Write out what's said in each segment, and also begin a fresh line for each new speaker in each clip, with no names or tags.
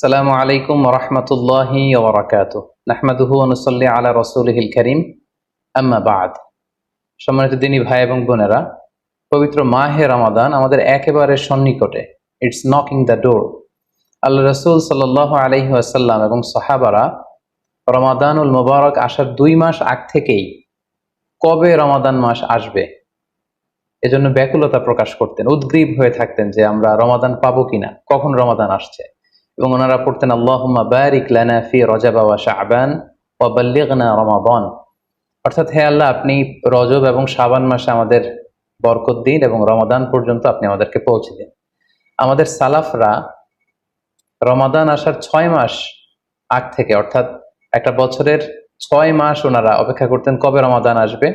সালামু আলাইকুম রহমতুল্লাহি ওবরাকাত নাহমাদুহু অনুসল্লি আলা রসুলহিল করিম। আম্মা বাদ। সম্মানিত দিনী ভাই এবং বোনেরা, পবিত্র মাহে রমাদান আমাদের একেবারে সন্নিকটে। ইটস নকিং দ্য ডোর আল্লাহ রসুল সাল্লাহ আলহি আসাল্লাম এবং সাহাবারা রমাদানুল মোবারক আসার দুই মাস আগ থেকেই কবে রমাদান মাস আসবে? এজন্য ব্যাকুলতা প্রকাশ করতেন, উদ্গ্রীব হয়ে থাকতেন যে আমরা রমাদান পাবো কিনা, কখন রমাদান আসছে। এবং ওনারা পড়তেন, আল্লাহুম্মা বারিক লানা ফি রজাবা ওয়া শাবান ওয়া বাল্লিগনা রমাদান। অর্থাৎ, হে আল্লাহ, আপনি রজব এবং শাবান মাসে আমাদের বরকত দিন এবং রমাদান পর্যন্ত আপনি আমাদেরকে পৌঁছে দিন। আমাদের সালাফরা রমাদান আসার ছয় মাস আগ থেকে, অর্থাৎ একটা বছরের ছয় মাস ওনারা অপেক্ষা করতেন কবে রমাদান আসবে,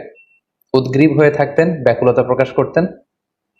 উদ্গ্রীব হয়ে থাকতেন, ব্যাকুলতা প্রকাশ করতেন।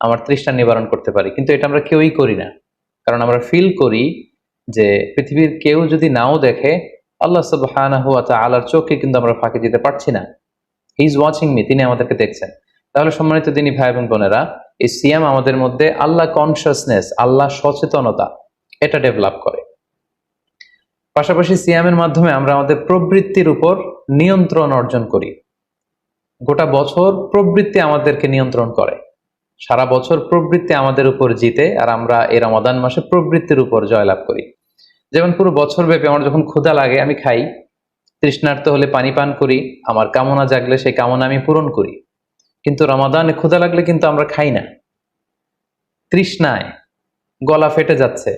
আমার তৃষ্ণা নিবারণ করতে পারি। কিন্তু এটা আমরা কেউই করি না। কারণ আমরা ফিল করি যে পৃথিবীর কেউ যদি নাও দেখে, আল্লাহ সুবহানাহু ওয়া তাআলার চোখে কিন্তু আমরা ফাঁকি দিতে পারছি না। হি ইজ ওয়াচিং মি তিনি আমাদেরকে দেখছেন। তাহলে সম্মানিত দিনী ভাই এবং বোনেরা, এই সিয়াম আমাদের মধ্যে আল্লাহ কনসিয়াসনেস আল্লাহ সচেতনতা, এটা ডেভেলপ করে। পাশাপাশি সিয়ামের মাধ্যমে আমরা আমাদের প্রবৃত্তির উপর নিয়ন্ত্রণ অর্জন করি। গোটা বছর প্রবৃত্তি আমাদেরকে নিয়ন্ত্রণ করে। সারা বছর প্রবৃত্তি আমাদের উপর জিতে আর আমরা এই রমাদান মাসে প্রবৃত্তির উপর জয়লাভ করি। যেমন পুরো বছর ব্যাপী আমার যখন ক্ষুধা লাগে, আমি খাই, তৃষ্ণার্ত হলে পানি পান করি, আমার কামনা জাগলে সেই কামনা আমি পূরণ করি। কিন্তু রমাদানে ক্ষুধা লাগলে কিন্তু আমরা খাই না। তৃষ্ণায় গলা ফেটে যাচ্ছে,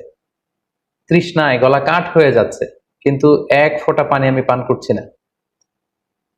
তৃষ্ণায় গলা কাঠ হয়ে যাচ্ছে, কিন্তু এক ফোঁটা পানি আমি পান করছি না।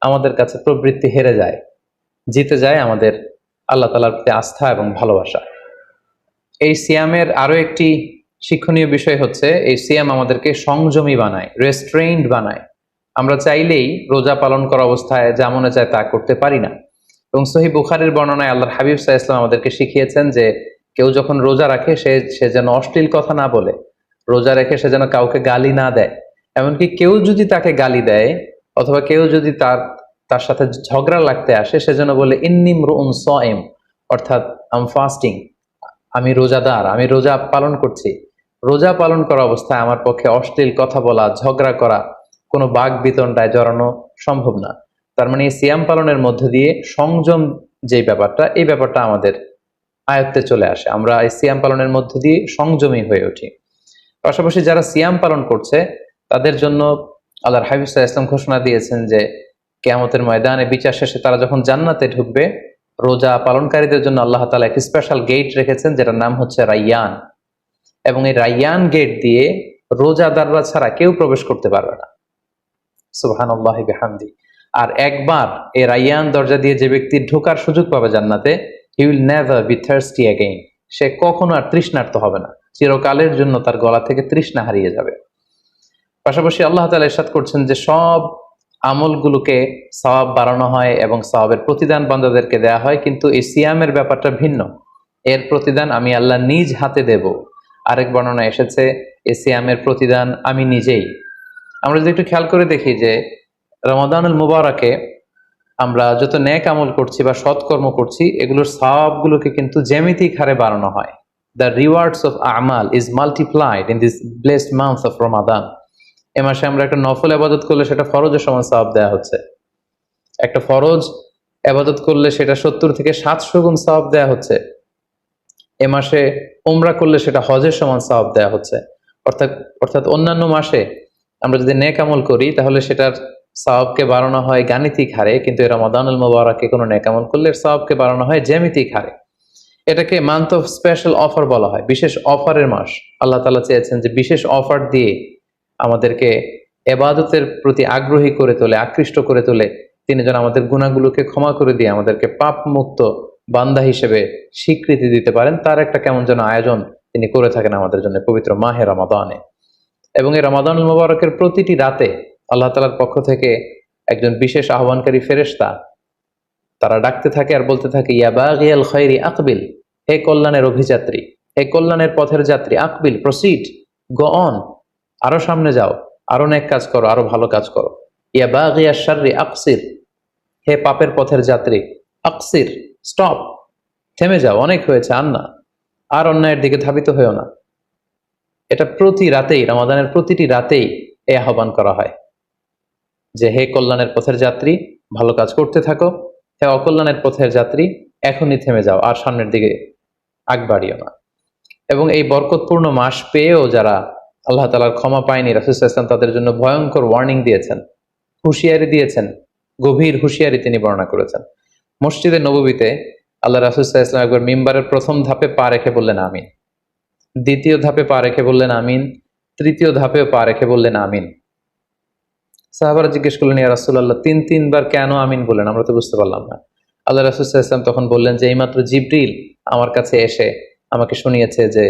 আমাদের কাছে প্রবৃত্তি হেরে যায়, জিতে যায় আমাদের আল্লাহ তালার প্রতি আস্থা এবং ভালোবাসা। এই সিয়ামের আরও একটি শিক্ষণীয় বিষয় হচ্ছে, এই সিয়াম আমাদেরকে সংযমী বানায় রেস্ট্রেইনড বানায়। আমরা চাইলেই রোজা পালন করা অবস্থায় যা মনে চায় তা করতে পারি না। এবং সহি বুখারের বর্ণনায় আল্লাহর হাবিব সাহা ইসলাম আমাদেরকে শিখিয়েছেন যে, কেউ যখন রোজা রাখে, সে সে যেন অশ্লীল কথা না বলে। রোজা রেখে সে যেন কাউকে গালি না দেয়। এমনকি কেউ যদি তাকে গালি দেয় অথবা কেউ যদি তার তার সাথে ঝগড়া লাগতে আসে সেজন্য বলে ইন্নিম রুম সএম অর্থাৎ, আম ফাস্টিং আমি রোজাদার আমি রোজা পালন করছি রোজা পালন করা অবস্থায় আমার পক্ষে অশ্লীল কথা বলা, ঝগড়া করা, কোনো বাঘ বিতণ্ডায় জড়ানো সম্ভব না তার মানে এই সিয়াম পালনের মধ্য দিয়ে সংযম যে ব্যাপারটা, এই ব্যাপারটা আমাদের আয়ত্তে চলে আসে। আমরা এই সিয়াম পালনের মধ্য দিয়ে সংযমী হয়ে উঠি। পাশাপাশি যারা সিয়াম পালন করছে, তাদের জন্য আল্লাহর হাবিব ইসলাম ঘোষণা দিয়েছেন যে কেয়ামতের ময়দানে বিচার শেষে তারা যখন জান্নাতে ঢুকবে, রোজা পালনকারীদের জন্য আল্লাহ তালা এক স্পেশাল গেট রেখেছেন যেটার নাম হচ্ছে রাইয়ান। এবং এই রাইয়ান গেট দিয়ে রোজাদাররা ছাড়া কেউ প্রবেশ করতে পারবে না। সুবহান বিহামদি। আর একবার এই রাইয়ান দরজা দিয়ে যে ব্যক্তি ঢোকার সুযোগ পাবে জান্নাতে he will never be thirsty again সে কখনো আর তৃষ্ণার্ত হবে না। চিরকালের জন্য তার গলা থেকে তৃষ্ণা হারিয়ে যাবে। পাশাপাশি আল্লাহ তালা ইরশাদ করছেন যে সব আমলগুলোকে সওয়াব বাড়ানো হয় এবং সওয়াবের প্রতিদান বান্দাদেরকে দেয়া হয়, কিন্তু এই সিয়ামের ব্যাপারটা ভিন্ন। এর প্রতিদান আমি আল্লাহ নিজ হাতে দেব। আরেক বর্ণনা এসেছে এই সিয়ামের প্রতিদান আমি নিজেই। আমরা যদি একটু খেয়াল করে দেখি যে রমাদানুল মুবারকে আমরা যত ন্যাক আমল করছি বা সৎকর্ম করছি, এগুলোর সওয়াবগুলোকে কিন্তু জ্যামিতিক হারে বাড়ানো হয়। The rewards of Amal is multiplied in this blessed month of রমাদান এ মাসে আমরা একটা নফল আবাদত করলে সেটা ফরজের সমান সওয়াব দেওয়া হচ্ছে। একটা ফরজ আবাদত করলে সেটা সত্তর থেকে সাতশো গুণ সওয়াব দেওয়া হচ্ছে। এ মাসে ওমরা করলে সেটা হজের সমান সওয়াব দেওয়া হচ্ছে। অর্থাৎ অর্থাৎ অন্যান্য মাসে আমরা যদি নেক আমল করি, তাহলে সেটার সওয়াবকে বাড়ানো হয় গাণিতিক হারে, কিন্তু এরা মদানুল মোবারকে কোনো নেক আমল করলে সওয়াবকে বাড়ানো হয় জ্যামিতিক হারে। এটাকে মান্থ অফ স্পেশাল অফার বলা হয়। বিশেষ অফারের মাস। আল্লাহ তালা চেয়েছেন যে বিশেষ অফার দিয়ে আমাদেরকে এবাদতের প্রতি আগ্রহী করে তোলে, আকৃষ্ট করে তোলে। তিনি যেন আমাদের গুণাগুলোকে ক্ষমা করে দিয়ে আমাদেরকে পাপ মুক্ত বান্দা হিসেবে স্বীকৃতি দিতে পারেন, তার একটা কেমন যেন আয়োজন তিনি করে থাকেন আমাদের জন্য পবিত্র মাহে রমাদানে। এবং এই রমাদানুল মুবারকের প্রতিটি রাতে আল্লাহ তালার পক্ষ থেকে একজন বিশেষ আহ্বানকারী ফেরেস্তা তারা ডাকতে থাকে আর বলতে থাকে ইয়াবাগিয়াল খৈরি আকবিল, হে কল্যাণের অভিযাত্রী, হে কল্যাণের পথের যাত্রী, আকবিল, প্রসিড, গো অন। আরও সামনে যাও, আরও অনেক কাজ করো, আরও ভালো কাজ করো। ইয়াবাগিয়া শাররি, আকসির। হে পাপের পথের যাত্রী, আকসির, স্টপ। থেমে যাও, অনেক হয়েছে আর না। আর অন্যায়ের দিকে ধাবিত হয়েও না। এটা প্রতি রাতেই, রামাদানের প্রতিটি রাতেই এই আহ্বান করা হয়। যে হে কল্যাণের পথের যাত্রী, ভালো কাজ করতে থাকো। হে অকল্যাণের পথের যাত্রী, এখনই থেমে যাও, আর সামনের দিকে আগ বাড়িও না। এবং এই বরকতপূর্ণ মাস পেয়েও যারা আল্লাহ তালার ক্ষমা পায়নি রাসুসাল্লাম তাদের জন্য ভয়ঙ্কর ওয়ার্নিং দিয়েছেন, হুঁশিয়ারি দিয়েছেন, গভীর হুঁশিয়ারি তিনি বর্ণনা করেছেন। মসজিদে নবীতে আল্লাহ রাসুসাহ ইসলাম একবার মিম্বারের প্রথম ধাপে পা রেখে বললেন, আমিন। দ্বিতীয় ধাপে পা রেখে বললেন, আমিন। তৃতীয় ধাপেও পা রেখে বললেন, আমিন। সাহাবারা জিজ্ঞেস করলেন, ইয়া রাসুল্লাহ তিন, তিনবার কেন আমিন বললেন? আমরা তো বুঝতে পারলাম না। আল্লাহ রাসুসাহ ইসলাম তখন বললেন যে এইমাত্র জিব্রিল আমার কাছে এসে আমাকে শুনিয়েছে যে